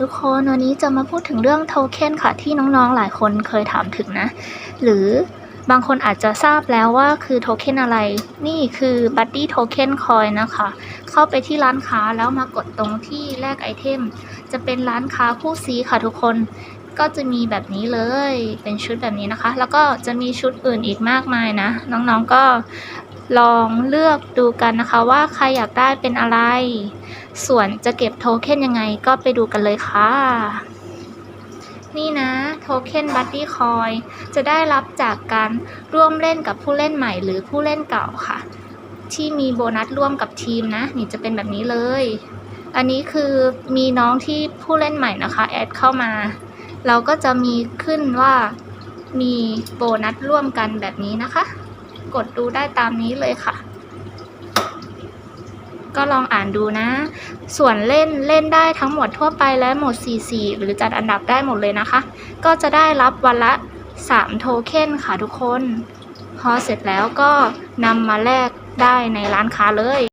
ทุกคนวันนี้จะมาพูดถึงเรื่องโทเค็นค่ะที่น้องๆหลายคนเคยถามถึงนะ หรือบางคนอาจจะทราบแล้วว่าคือโทเค็นอะไร นี่คือ Buddy Token Coin นะคะ เข้าไปที่ร้านค้าแล้วมากดตรงที่แลกไอเทม จะเป็นร้านค้าคู่ซีค่ะทุกคนก็จะมีแบบนี้เลยเป็นชุดแบบนี้นะคะ แล้วก็จะมีชุดอื่นอีกมากมายนะ น้องๆก็ ลองเลือกดูกันนะคะว่าใครอยากได้เป็นอะไร ส่วนจะเก็บโทเค็นยังไงก็ไปดูกันเลยค่ะ นี่นะโทเค็นบัตตี้คอยจะได้รับจากการร่วมเล่นกับผู้เล่นใหม่หรือผู้เล่นเก่าค่ะ ที่มีโบนัสร่วมกับทีมนะ นี่จะเป็นแบบนี้เลย อันนี้คือมีน้องที่ผู้เล่นใหม่นะคะแอดเข้ามา เราก็จะมีขึ้นว่ามีโบนัสร่วมกันแบบนี้นะคะ กดดูได้ตามนี้เลยค่ะ ก็ลองอ่านดูนะ ส่วนเล่นเล่นได้ทั้งหมดทั่วไปและหมด 44 หรือจัดอันดับได้หมดเลยนะคะ ก็จะได้รับวันละ 3 โทเค็นค่ะทุกคน พอเสร็จแล้วก็นำมาแลกได้ในร้านค้าเลย